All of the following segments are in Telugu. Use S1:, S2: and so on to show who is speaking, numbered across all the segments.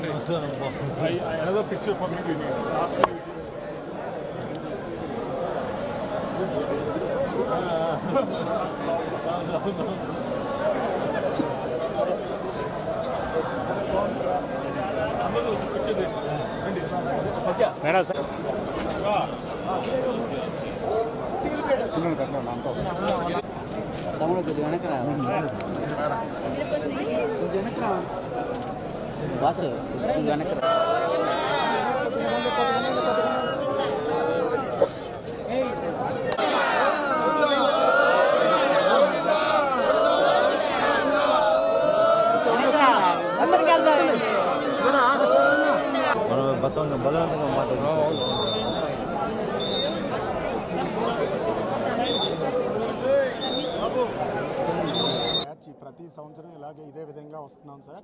S1: I, I, another picture for me we need. After we
S2: madam sir
S3: తమ్ముడు కొద్దిగా వెనక రా కొద్దిగా వెనక రా బాసు వాసు వెనక రా.
S2: బలవంతంగా మాట్లాడుతున్నాం
S4: ప్రతి సంవత్సరం ఇలాగే ఇదే విధంగా వస్తున్నాం సార్.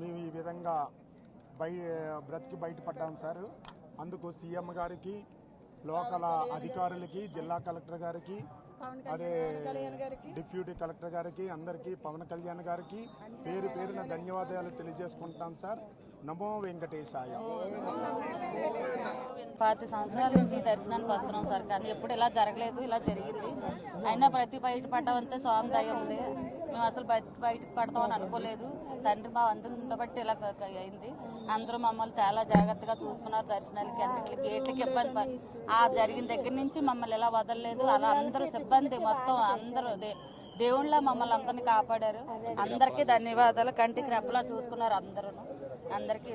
S4: మేము ఈ విధంగా బయ బ్రతికి బయటపడ్డాం సార్. అందుకు సీఎం గారికి లోకల్ అధికారులకి జిల్లా కలెక్టర్ గారికి అదే డిప్యూటీ కలెక్టర్ గారికి అందరికీ పవన్ కళ్యాణ్ గారికి పేరు పేరున ధన్యవాదాలు తెలియజేసుకుంటాం సార్. నమో వెంకటేశాయ.
S5: పాతి సంవత్సరాల నుంచి దర్శనానికి వస్తున్నాం సార్ కానీ ఎప్పుడు ఇలా జరగలేదు ఇలా జరిగింది. అయినా ప్రతి బయట పడ్డామంటే స్వామి దయ ఉంది. మేము అసలు బయట బయటకు పడతామని అనుకోలేదు. తండ్రి మా అందరితో బట్టి ఇలా అయింది. అందరూ మమ్మల్ని చాలా జాగ్రత్తగా చూసుకున్నారు దర్శనాలకి అన్నిటికి గేట్లకి ఇబ్బంది ఆ జరిగిన దగ్గర నుంచి మమ్మల్ని ఇలా వదలలేదు. అలా అందరూ సిబ్బంది మొత్తం అందరూ దే- దేవుళ్ళ మమ్మల్ని అందరినీ కాపాడారు. అందరికీ ధన్యవాదాలు. కంటికి రెప్పలా చూసుకున్నారు అందరూ అందరికీ